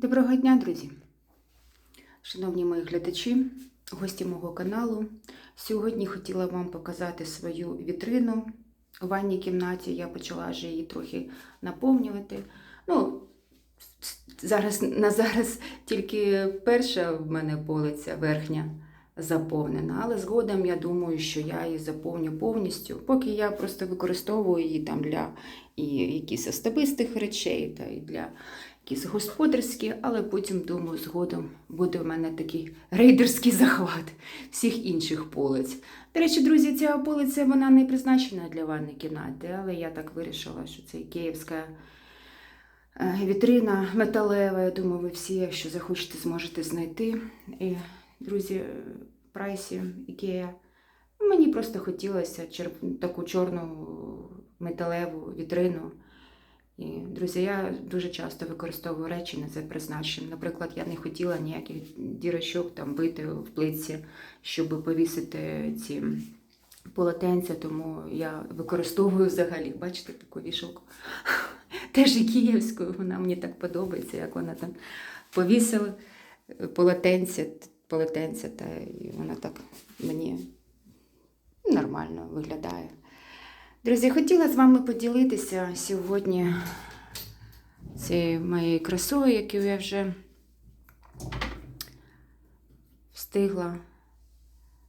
Доброго дня, друзі! Шановні мої глядачі, гості мого каналу. Сьогодні хотіла вам показати свою вітрину у ванній кімнаті. Я почала вже її трохи наповнювати. Ну, зараз, на зараз тільки перша в мене полиця верхня заповнена, але згодом я думаю, що я її заповню повністю, поки я просто використовую її там для і якихось особистих речей та і для якісь господарські, але потім, думаю, згодом буде в мене такий рейдерський захват всіх інших полиць. До речі, друзі, ця полиця вона не призначена для ванної кімнати, але я так вирішила, що це київська е, вітрина металева. Я думаю, ви всі, якщо захочете, зможете знайти. І, друзі, прайсі Ікея. Мені просто хотілося таку чорну металеву вітрину. І, друзі, я дуже часто використовую речі не за призначенням. Наприклад, я не хотіла ніяких дірочок там бити в плитці, щоб повісити ці полотенця, тому я використовую взагалі, бачите, таку вішалку. Теж і київську, вона мені так подобається, як вона там повісила полотенця, полотенця та і вона так мені нормально виглядає. Друзі, хотіла з вами поділитися сьогодні цією моєю красою, яку я вже встигла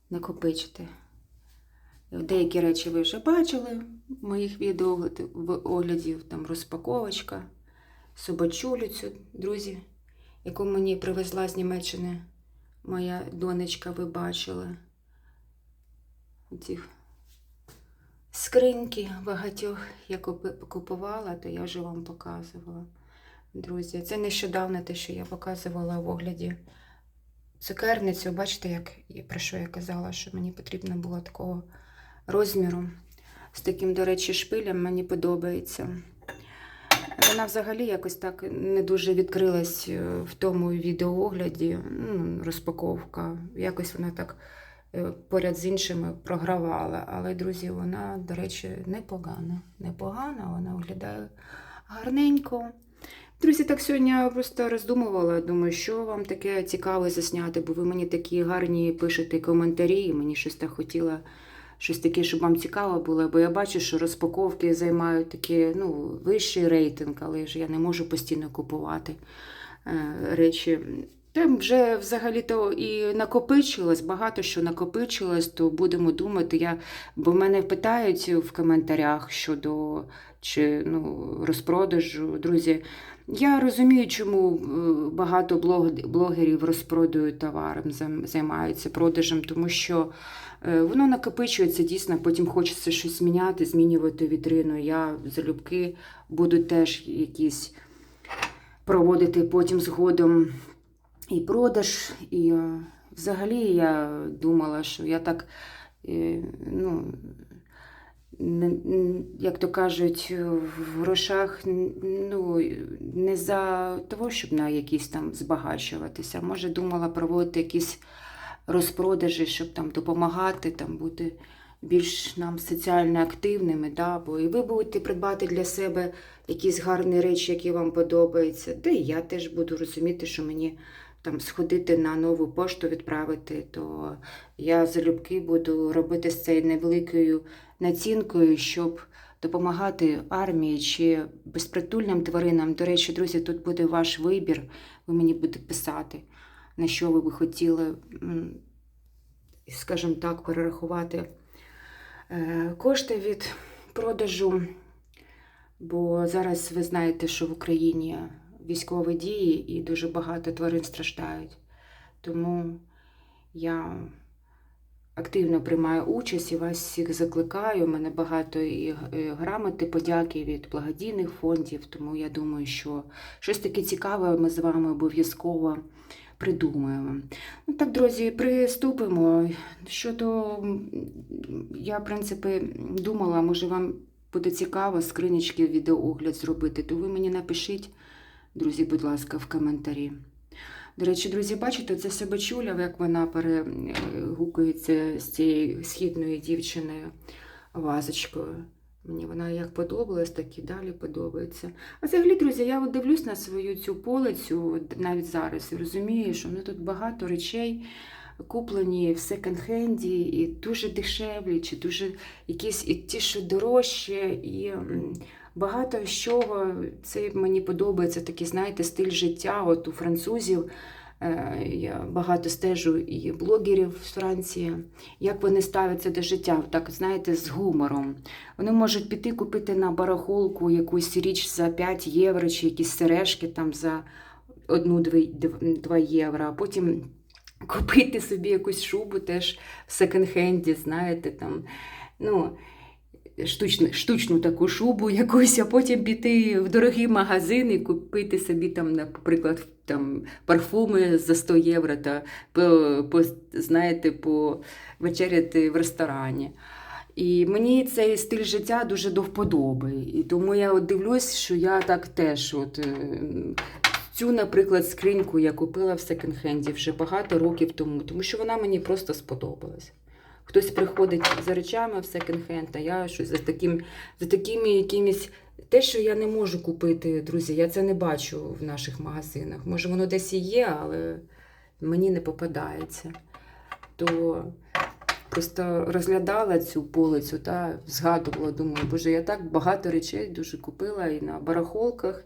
накопичити. Деякі речі ви вже бачили в моїх відео оглядів, там розпаковочка, собачулю цю, друзі, яку мені привезла з Німеччини моя донечка, ви бачили. Цих скриньки багатьох я купувала, то я вже вам показувала. Друзі, це нещодавно те, що я показувала в огляді цукерницю. Бачите, як про що я казала, що мені потрібно було такого розміру. З таким, до речі, шпилем мені подобається. Вона взагалі якось так не дуже відкрилась е, в тому відеоогляді, ну, розпаковка. Якось вона так е, поряд з іншими програвала. Але, друзі, вона, до речі, непогана. Непогана, вона виглядає гарненько. Друзі, так сьогодні я просто роздумувала, думаю, що вам таке цікаве засняти, бо ви мені такі гарні пишете коментарі, і мені щось так хотіла, щось таке, щоб вам цікаво було, бо я бачу, що розпаковки займають такий ну, вищий рейтинг, але ж я не можу постійно купувати е, речі. Там вже взагалі-то і накопичилось, багато що накопичилось, то будемо думати. Я, бо мене питають в коментарях щодо чи, ну, розпродажу. Друзі, я розумію, чому е, багато блогерів розпродою товаром займаються продажем, тому що воно накопичується дійсно, потім хочеться щось міняти, змінювати вітрину. Я залюбки буду теж якісь проводити потім згодом і продаж. І е, взагалі я думала, що я так, е, ну, як то кажуть, в грошах ну, не за того, щоб на якісь там збагачуватися. Може, думала проводити якісь розпродажі, щоб там допомагати, там бути більш нам соціально активними. Да? Бо і ви будете придбати для себе якісь гарні речі, які вам подобаються. Та і я теж буду розуміти, що мені там сходити на нову пошту відправити, то я залюбки буду робити з цією невеликою націнкою, щоб допомагати армії чи безпритульним тваринам. До речі, друзі, тут буде ваш вибір. Ви мені будете писати, на що ви би хотіли, скажімо так, перерахувати е, кошти від продажу. Бо зараз ви знаєте, що в Україні військові дії і дуже багато тварин страждають. Тому я активно приймаю участь і вас всіх закликаю. У мене багато і е, грамоти, подяки від благодійних фондів, тому я думаю, що щось таке цікаве ми з вами обов'язково придумаємо. Ну так, друзі, приступимо. Щодо я, в принципі, думала, може вам буде цікаво скринічки відеоогляд зробити, то ви мені напишіть, друзі, будь ласка, в коментарі. До речі, друзі, бачите, це собачуля, як вона перегукується з цією східною дівчиною вазочкою. Мені вона як подобалась, так і далі подобається. А взагалі, друзі, я от дивлюсь на свою цю полицю навіть зараз і розумію, що ну, тут багато речей куплені в секонд-хенді і дуже дешевлі, чи дуже якісь і ті, що дорожче, і багато з чого це мені подобається такий, знаєте, стиль життя. От у французів я багато стежу і блогерів з Франції, як вони ставляться до життя, так знаєте, з гумором. Вони можуть піти купити на барахолку якусь річ за 5 євро, чи якісь сережки там за 1-2 євро, а потім купити собі якусь шубу теж в секонд-хенді, знаєте, там, ну, штучну, штучну таку шубу якусь, а потім піти в дорогий магазин і купити собі, там, наприклад, там, парфуми за 100 євро та по, по, знаєте, повечеряти в ресторані. І мені цей стиль життя дуже до вподоби. І тому я от дивлюсь, що я так теж от, е, Цю, наприклад, скриньку я купила в секонд-хенді вже багато років тому, тому що вона мені просто сподобалась. Хтось приходить за речами в секонд-хенд, а я щось за, таким, за такими якимись. Те, що я не можу купити, друзі, я це не бачу в наших магазинах. Може, воно десь і є, але мені не попадається. То просто розглядала цю полицю та згадувала, думаю, боже, я так багато речей дуже купила і на барахолках,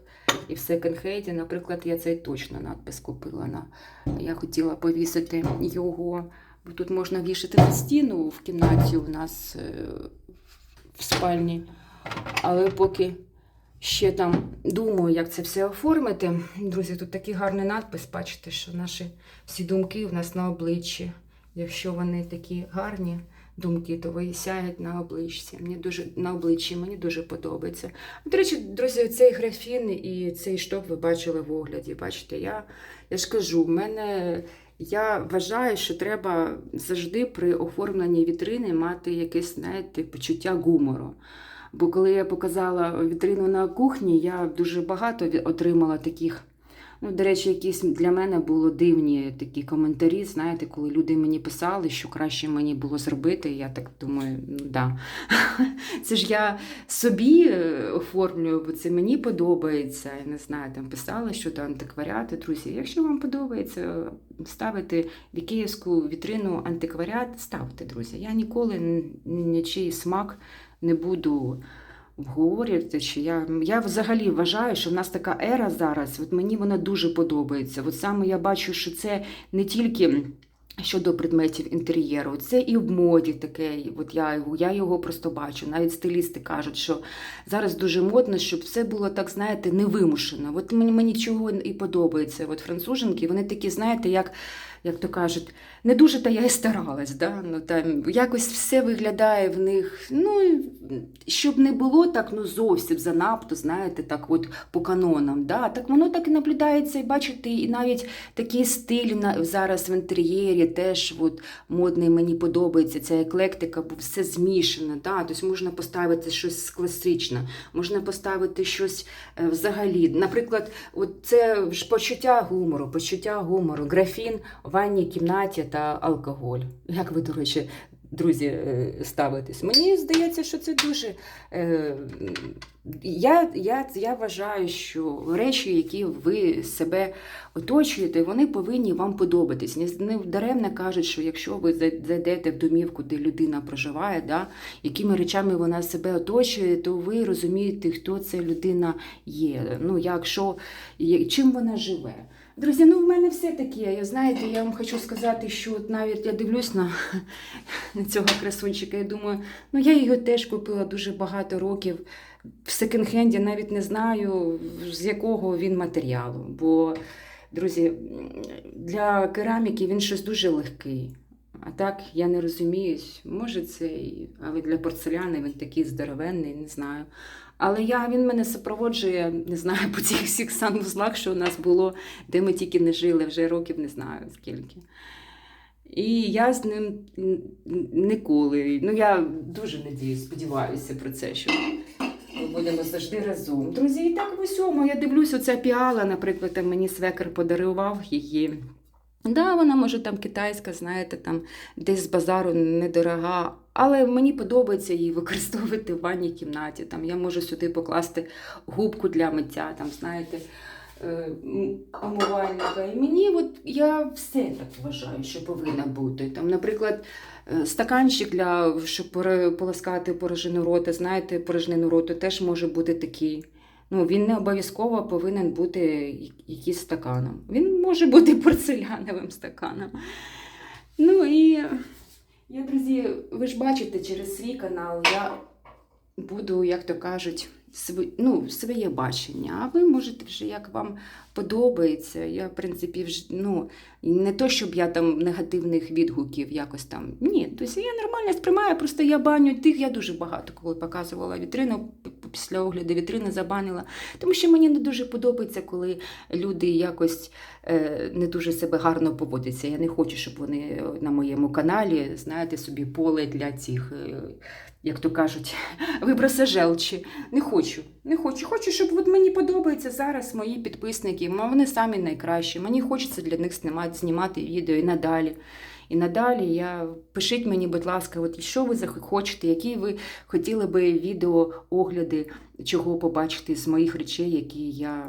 і в секонд-хенді. Наприклад, я цей точно надпис купила. На... Я хотіла повісити його. Бо Тут можна вішати на стіну в кімнаті у нас е, в спальні. Але поки ще там думаю, як це все оформити. Друзі, тут такий гарний надпис, бачите, що наші всі думки в нас на обличчі. Якщо вони такі гарні думки, то висяють на обличчі. Мені дуже на обличчі мені дуже подобається. До речі, друзі, цей графін і цей шток ви бачили в огляді. Бачите, я, я ж кажу, в мене. Я вважаю, що треба завжди при оформленні вітрини мати якесь, знаєте, почуття гумору. Бо коли я показала вітрину на кухні, я дуже багато отримала таких. Ну, до речі, якісь для мене було дивні такі коментарі. Знаєте, коли люди мені писали, що краще мені було зробити, я так думаю, ну да. Це ж я собі е, оформлюю, бо це мені подобається. Я не знаю, там писали щодо антикваріату. Друзі, якщо вам подобається ставити в ікеївську вітрину антикваріат, ставте, друзі. Я ніколи нічий смак не буду обговорювати. Чи я, я взагалі вважаю, що в нас така ера зараз, от мені вона дуже подобається. От саме я бачу, що це не тільки. Щодо предметів інтер'єру, це і в моді таке. От я, його- я його просто бачу. Навіть стилісти кажуть, що зараз дуже модно, щоб все було так, знаєте, невимушено. От мені, мені чого і подобається. От француженки, вони такі, знаєте, як, як то кажуть, не дуже та я і старалась. Да? Ну, там, якось все виглядає в них. Ну, щоб не було так ну, зовсім занадто, знаєте, так от по канонам. Да? Так воно так і наблюдається, і бачите, і навіть такий стиль зараз в інтер'єрі теж от, модний мені подобається. Ця еклектика, бо все змішане. Да? Тобто можна поставити щось класичне, можна поставити щось е, взагалі. Наприклад, от це почуття гумору, почуття гумору, графін ванній кімнаті та алкоголь. Як ви, до речі, друзі, е, ставитесь? Мені здається, що це дуже. Е, я, я, я вважаю, що речі, які ви себе оточуєте, вони повинні вам подобатись. Не, даремно кажуть, що якщо ви зайдете в домівку, де людина проживає, да, якими речами вона себе оточує, то ви розумієте, хто ця людина є. Ну, якщо, чим вона живе. Друзі, ну в мене все таке. Знаєте, я вам хочу сказати, що от навіть я дивлюсь на, на цього красунчика Я думаю, ну я його теж купила дуже багато років в секонд-хенді, навіть не знаю, з якого він матеріалу. Бо, друзі, для кераміки він щось дуже легкий. А так я не розумію, може це, але для порцеляни він такий здоровенний, не знаю. Але я, він мене супроводжує, не знаю, по цих всіх санвузлах, що у нас було, де ми тільки не жили, вже років не знаю скільки. І я з ним ніколи. Ну, я дуже надіюсь, сподіваюся про це, що ми будемо завжди разом. Друзі, і так в усьому. Я дивлюсь, оця піала, наприклад, мені свекер подарував її. Да, вона може там китайська, знаєте, там десь з базару недорога, Але мені подобається її використовувати в ванній кімнаті. Там я можу сюди покласти губку для миття, там, знаєте, е, умивальника. І мені от я все так вважаю, що повинна бути. Там, наприклад, е, стаканчик для щоб полоскати порожнину рота. Знаєте, порожнину роту теж може бути такий. Ну, він не обов'язково повинен бути якийсь стаканом. Він може бути порцеляновим стаканом. Ну і я, друзі, ви ж бачите, через свій канал я буду, як то кажуть, св- ну, своє бачення. А ви можете вже як вам подобається. Я, в принципі, вже, ну, не то, щоб я там негативних відгуків якось там. Ні, тобто я нормально сприймаю, просто я баню тих, я дуже багато коли показувала вітрину, після огляду вітрини забанила. Тому що мені не дуже подобається, коли люди якось е, не дуже себе гарно поводяться. Я не хочу, щоб вони е, на моєму каналі, знаєте, собі поле для цих, е, як то кажуть, виброси желчі. Не хочу. Не хочу. Хочу, щоб от мені подобається зараз мої підписники. Вони самі найкращі. Мені хочеться для них знімати, знімати відео і надалі. І надалі я пишіть мені, будь ласка, от що ви хочете, які ви хотіли би відео огляди, чого побачити з моїх речей, які я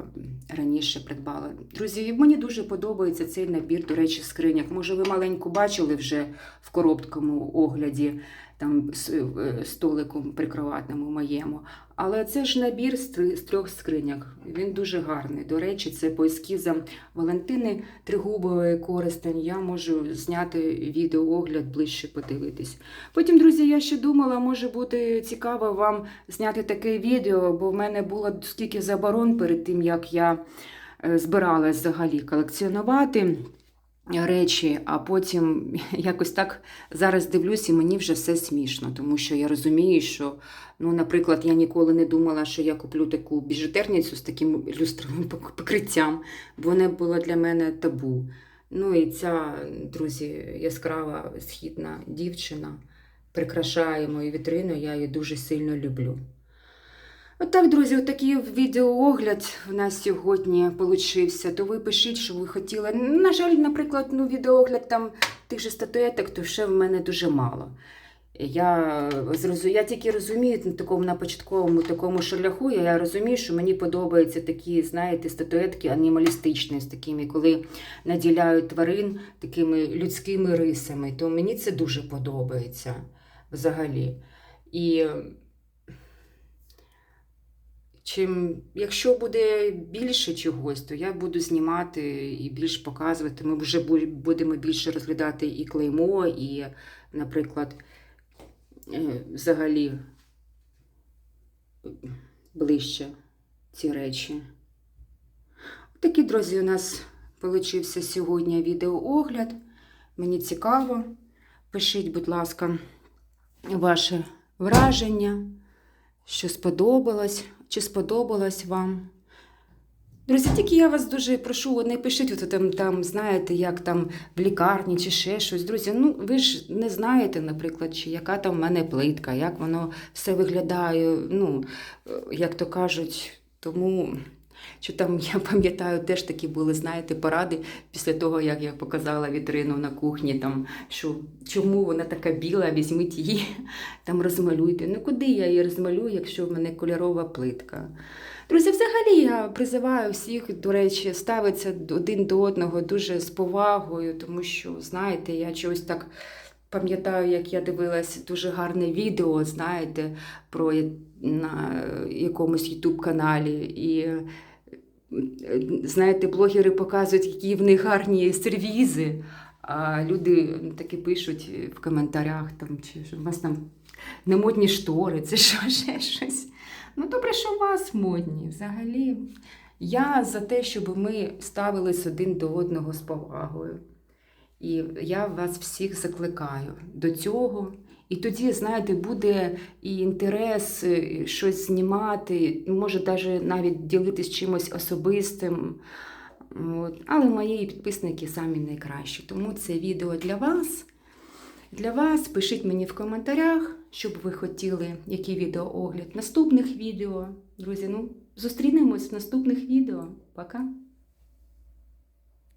раніше придбала. Друзі, мені дуже подобається цей набір, до речі, скриняк. Може, ви маленьку бачили вже в короткому огляді, там з е, столиком прикроватному моєму. Але це ж набір з трьох скриняк. Він дуже гарний. До речі, це по ескізам Валентини Тригубової користень. Я можу зняти відеоогляд ближче подивитись. Потім, друзі, я ще думала, може бути цікаво вам зняти таке відео, бо в мене було скільки заборон перед тим, як я е, збиралась взагалі колекціонувати речі, а потім якось так зараз дивлюсь, і мені вже все смішно, тому що я розумію, що, ну, наприклад, я ніколи не думала, що я куплю таку біжутерницю з таким люстровим покриттям, бо вона була для мене табу. Ну і ця, друзі, яскрава східна дівчина прикрашає мою вітрину, я її дуже сильно люблю. Отак, друзі, отакий відеоогляд в нас сьогодні получився. То ви пишіть, що ви хотіли. На жаль, наприклад, ну, відеоогляд там тих же статуеток, то ще в мене дуже мало. Я, зрозу... я тільки розумію на такому на початковому такому шляху, я розумію, що мені подобаються такі, знаєте, статуетки анімалістичні, з такими, коли наділяють тварин такими людськими рисами. То мені це дуже подобається взагалі. І чим, якщо буде більше чогось, то я буду знімати і більш показувати. Ми вже будемо більше розглядати і клеймо, і, наприклад, е, взагалі ближче ці речі. Такий, друзі, у нас получився сьогодні відеоогляд. Мені цікаво. Пишіть, будь ласка, ваше враження, що сподобалось, чи сподобалось вам. Друзі, тільки я вас дуже прошу, не пишіть от там, там, знаєте, як там в лікарні чи ще щось. Друзі, ну ви ж не знаєте, наприклад, чи яка там в мене плитка, як воно все виглядає. Ну, е, як то кажуть, тому що там я пам'ятаю, теж такі були, знаєте, поради після того, як я показала вітрину на кухні, там, що чому вона така біла, візьміть її, там розмалюйте. Ну куди я її розмалюю, якщо в мене кольорова плитка? Друзі, взагалі я призиваю всіх, до речі, ставитися один до одного дуже з повагою, тому що, знаєте, я чогось так пам'ятаю, як я дивилась дуже гарне відео, знаєте, про на якомусь ютуб каналі. І е, знаєте, блогери показують, які в них гарні сервізи. А люди таки пишуть в коментарях, там, чи що у вас там не модні штори, це що, ще щось. Ну, добре, що у вас модні взагалі. Я за те, щоб ми ставились один до одного з повагою. І я вас всіх закликаю до цього. І тоді, знаєте, буде і інтерес е, щось знімати, може навіть ділитись чимось особистим. От. Але мої підписники самі найкращі. Тому це відео для вас. Для вас пишіть мені в коментарях, що б ви хотіли, який відеоогляд наступних відео. Друзі, ну зустрінемось в наступних відео. Пока!